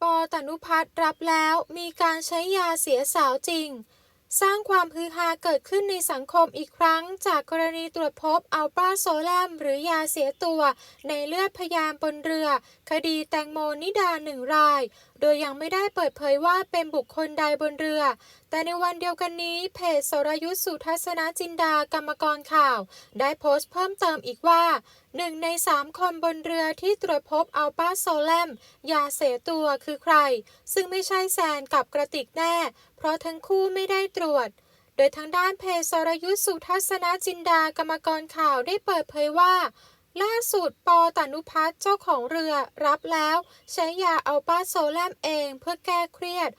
ปอตนุพัฒน์รับแล้วมีการใช้ยาเสียสาวจริง สร้างความฮือฮาเกิดขึ้นในสังคมอีกครั้ง จากกรณีตรวจพบอัลปราโซแลมหรือยาเสียตัว ในเลือดพยานบนเรือ คดีแตงโมนิดาหนึ่งราย โดยยังไม่ได้เปิดเผยว่าเป็นบุคคลใดบนเรือ แต่ในวันเดียวกันนี้ เพจสรยุทธสุทัศนจินดากรรมกรข่าว ได้โพสต์เพิ่มเติมอีกว่า หนึ่งในสามคนบนเรือที่ตรวจพบอัลปาโซแลม ยาเสตัวคือใคร ซึ่งไม่ใช่แซนกับกระติกแน่ เพราะทั้งคู่ไม่ได้ตรวจ โดยทางด้านเพจสรยุทธสุทัศนจินดากรรมกรข่าวได้เปิดเผยว่า ล่าสุดปอตานุพัฒน์เจ้าของเรือรับแล้ว ใช้ยาอัลปาโซแลมเองเพื่อแก้เครียด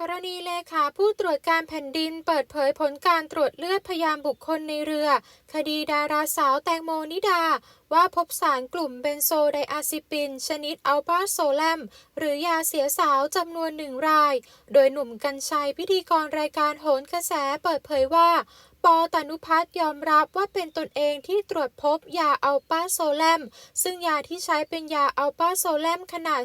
กรณีเลขาผู้ตรวจการแผ่นดินเปิดเผยผลการตรวจเลือดพยานบุคคลในเรือ คดีดาราสาวแตงโมนิดา ว่าพบสารกลุ่มเบนโซไดอะซิปิน ชนิดอัลปาโซแลม หรือยาเสียสาวจำนวนหนึ่งราย โดยหนุ่มกัญชัยพิธีกรรายการโหนกระแสเปิดเผยว่า ปอตานุพัฒน์ยอมรับว่าเป็นตนเองที่ตรวจพบยาอัลปาโซแลม ซึ่งยาที่ใช้เป็นยาอัลปาโซแลมขนาด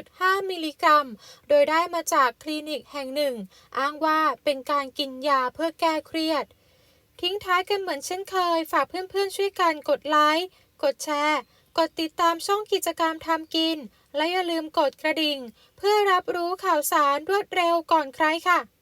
0.5 มิลลิกรัม โดยได้มาจากคลินิกแห่งหนึ่ง อ้างว่าเป็นการกินยาเพื่อแก้เครียด ทิ้งท้ายกันเหมือนเช่นเคย ฝากเพื่อนๆช่วยกันกดไลค์กดแชร์ กดติดตามช่องกิจกรรมทำกิน และอย่าลืมกดกระดิ่ง เพื่อรับรู้ข่าวสารรวดเร็วก่อนใครค่ะ